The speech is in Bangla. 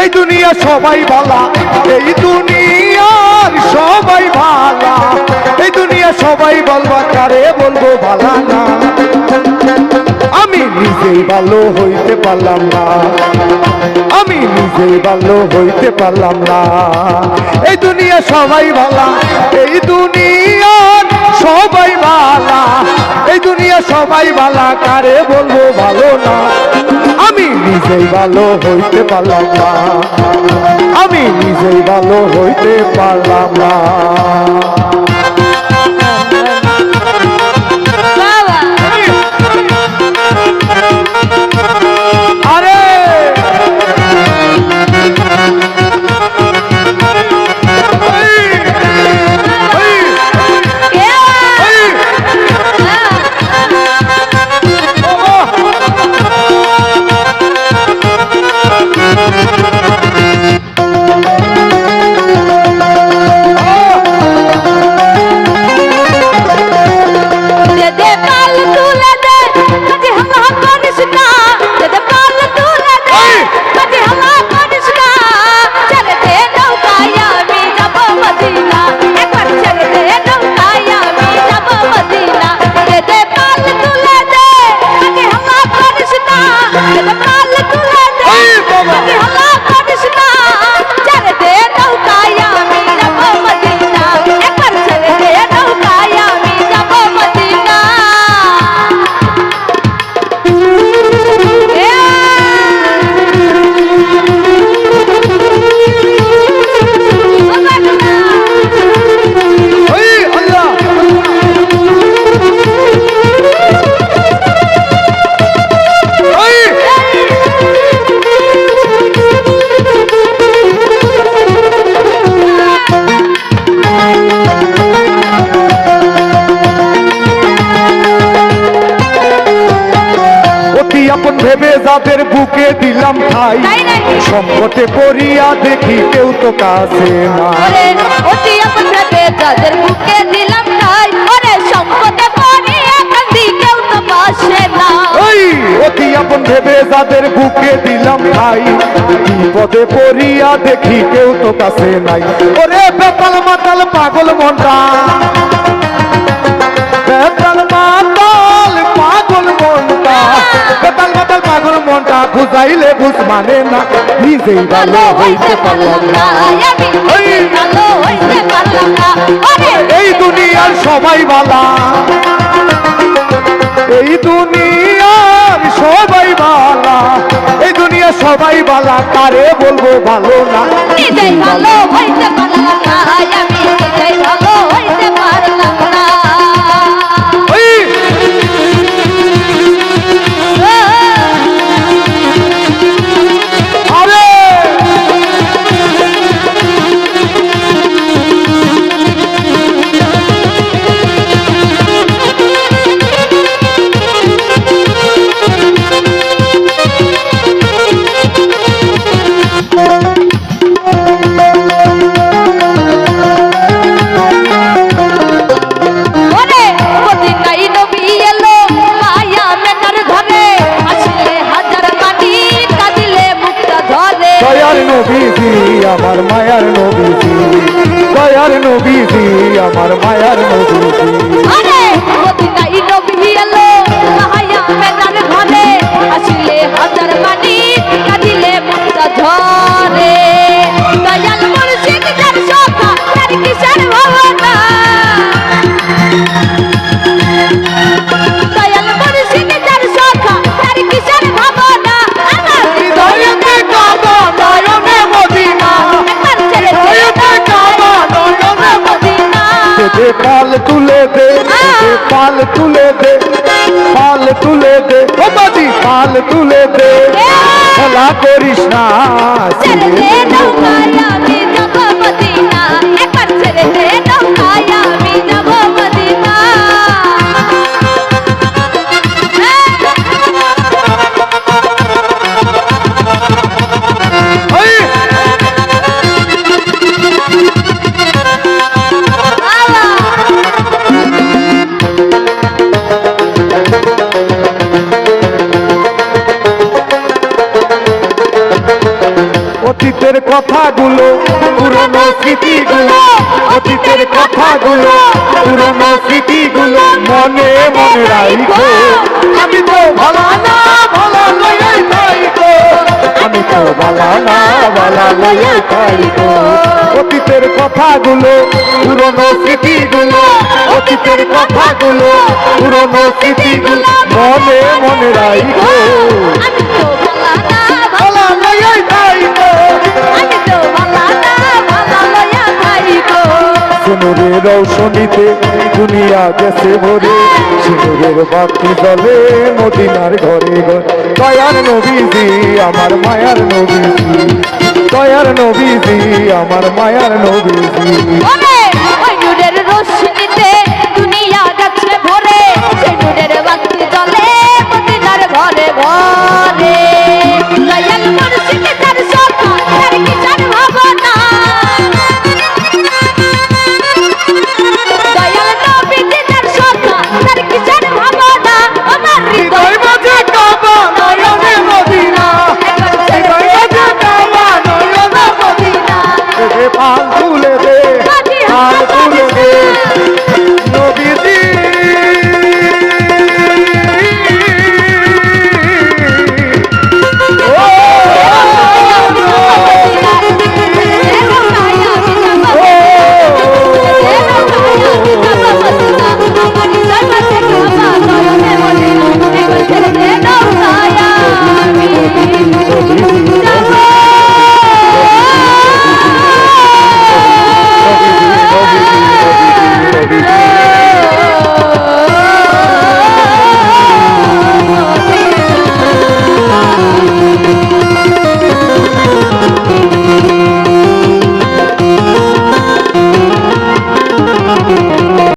এই দুনিয়া সবাই ভালা, এই দুনিয়ার সবাই ভালা। এই দুনিয়া সবাই বলবা, কারে বলব ভালা না? আমি নিজেই ভালো হইতে পারলাম না। আমি নিজেই ভালো হইতে পারলাম না। এই দুনিয়া সবাই ভালা, এই দুনিয়ার সবাই ভালা। এই দুনিয়া সবাই ভালা, কারে বলব ভালো না? নিজেই ভালো হইতে পারলাম না। আমি নিজেই ভালো হইতে পারলাম না। ভেবে যাদের বুকে দিলাম ঠাই নাকি? সংকটে পড়িয়া দেখি কেউ তো কাছে না যাদের বুকে দিলাম সম্পদে কান্দি কেউ তো বসে না ওই অতি আপন ভেবে যাদের বুকে দিলাম ঠাই বিপদে পড়িয়া দেখি কেউ তো কাছে নাই। ওরে বেতাল মাতাল পাগল মনটা। বুঝাইলে বুঝ মানে না নিজেই ভালো হইতে পারলাম না এই দুনিয়ার সবাই বালা। এই দুনিয়ার সবাই বালা। এই দুনিয়া সবাই বালা কারে বলব ভালো না? নিজেই ভালো হইতে পারলাম না আমি নিজেই ভালো আমার মায়ার নবীজি দয়ার নবীজি আমার মায়ার নবীজি। পাল তুলে দে পাল তুলে দে। ও বাজি পাল তুলে দে। খেলা করিস না কথাগুলো, পুরনো স্মৃতিগুলো, অতীতের কথাগুলো, পুরনো স্মৃতিগুলো মনে মনে রাখো আমি তো ভালো না ভালো লয়ে থাইকো আমি তো ভালো না ভালো লয়ে থাইকো অতীতের কথাগুলো, পুরনো স্মৃতিগুলো, অতীতের কথাগুলো, পুরনো স্মৃতিগুলো মনে মনে রাখো সিনুরের রৌশনীতে দুনিয়া গেছে ভরে। সিঁদুরের বাতি জলে মদিনার ঘরে ঘরে। দয়ার নবীজি, আমার মায়ার নবীজি। দয়ার নবীজি, আমার মায়ার নবীজি।